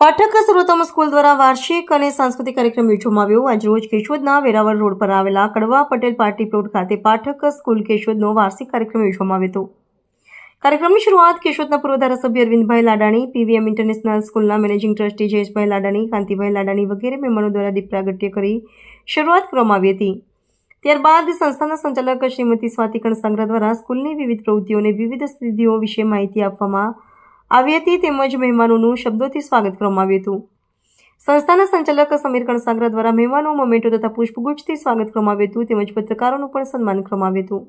પાઠક સર્વોત્તમ સ્કૂલ દ્વારા વાર્ષિક અને સાંસ્કૃતિક કાર્યક્રમ યોજવામાં આવ્યો. આજરોજ કેશોદના વેરાવળ રોડ પર આવેલા કડવા પટેલ પાર્ટી પ્લોટ ખાતે પાઠક સ્કૂલ કેશોદનો વાર્ષિક કાર્યક્રમ યોજવામાં આવ્યો હતો. કાર્યક્રમની શરૂઆત કેશોદના પૂર્વ ધારાસભ્ય અરવિંદભાઈ લાડાણી, પીવીએમ ઇન્ટરનેશનલ સ્કૂલના મેનેજિંગ ટ્રસ્ટી જયેશભાઈ લાડાણી, કાંતિભાઈ લાડાણી વગેરે મહેમાનો દ્વારા દીપ પ્રાગટ્ય કરી શરૂઆત કરવામાં આવી હતી. ત્યારબાદ સંસ્થાના સંચાલક શ્રીમતી સ્વાતિ કણસાંગરા દ્વારા સ્કૂલની વિવિધ પ્રવૃત્તિઓને વિવિધ સ્થિતિઓ વિશે માહિતી આપવામાં આવી હતી તેમજ મહેમાનોનું શબ્દોથી સ્વાગત કરવામાં આવ્યું હતું. સંસ્થાના સંચાલક સમીર કણસાગરા દ્વારા મહેમાનો મોમેન્ટો તથા પુષ્પગુચ્છથી સ્વાગત કરવામાં આવ્યું હતું તેમજ પત્રકારોનું પણ સન્માન કરવામાં આવ્યું હતું.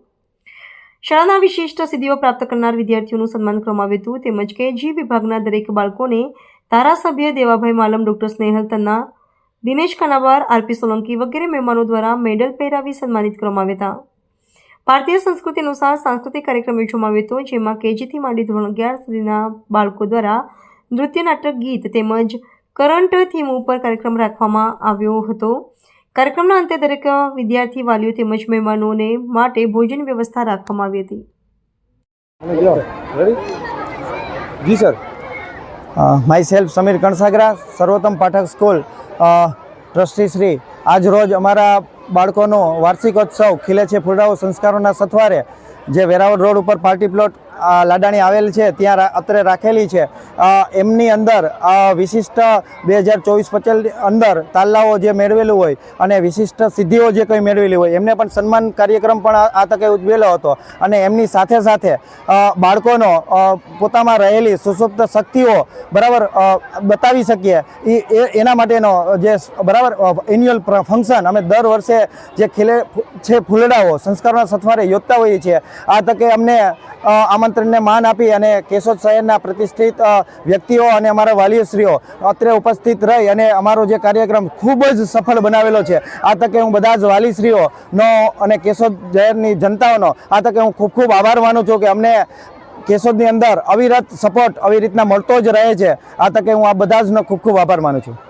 શાળાના વિશિષ્ટ સિદ્ધિઓ પ્રાપ્ત કરનાર વિદ્યાર્થીઓનું સન્માન કરવામાં આવ્યું હતું તેમજ કેજી વિભાગના દરેક બાળકોને ધારાસભ્ય દેવાભાઈ માલમ, ડોક્ટર સ્નેહલ તન્ના, દિનેશ કનાવાર આરપી સોલંકી વગેરે મહેમાનો દ્વારા મેડલ પહેરાવી સન્માનિત કરવામાં આવ્યા હતા. ભારતીય સંસ્કૃતિ અનુસાર સાંસ્કૃતિક કાર્યક્રમ યોજવામાં આવ્યો હતો જેમાં કેજીથી માંડી ધોરણ અગિયાર સુધીના બાળકો દ્વારા નૃત્ય નાટક ગીત તેમજ કરંટ થીમ ઉપર કાર્યક્રમ રાખવામાં આવ્યો હતો. કાર્યક્રમના અંતે દરેક વિદ્યાર્થી વાલીઓ તેમજ મહેમાનોને માટે ભોજન વ્યવસ્થા રાખવામાં આવી હતી. જી sir myself Samir Kansagara Sarvottam Pathak school trustee Shri, આજ રોજ અમારા બાળકોનો વાર્ષિકોત્સવ ખીલે છે ફૂલડાઓ સંસ્કારોના સથવારે, જે વેરાવળ રોડ ઉપર પાર્ટી પ્લોટ લાડાણી આવેલ છે ત્યાં અત્રે રાખેલી છે. એમની અંદર વિશિષ્ટ બે હજાર ચોવીસ પચીસ અંદર તાલાઓ જે મેળવેલું હોય અને વિશિષ્ટ સિદ્ધિઓ જે કંઈ મેળવેલી હોય એમને પણ સન્માન કાર્યક્રમ પણ આ તકે ઉજવેલો હતો. અને એમની સાથે સાથે બાળકોનો પોતામાં રહેલી સુસુપ્ત શક્તિઓ બરાબર બતાવી શકીએ. એ એના માટેનો જે બરાબર એન્યુઅલ ફંક્શન અમે દર વર્ષે જે ખીલે છે ફૂલડાઓ સંસ્કારના સથવારે યોજતા હોઈએ છીએ. આ તકે અમને અ, આમંત્રણને માન આપી અને કેશોદ શહેરના પ્રતિષ્ઠિત વ્યક્તિઓ અને અમારા વાલીશ્રીઓ અત્રે ઉપસ્થિત રહી અને અમારો જે કાર્યક્રમ ખૂબ જ સફળ બનાવેલો છે. આ તકે હું બધા જ વાલીશ્રીઓનો અને કેશોદ શહેરની જનતાઓનો આ તકે હું ખૂબ ખૂબ આભાર માનું છું કે અમને કેશોદની અંદર અવિરત સપોર્ટ આવી રીતના મળતો જ રહે છે. આ તકે હું આ બધા જનો ખૂબ ખૂબ આભાર માનું છું.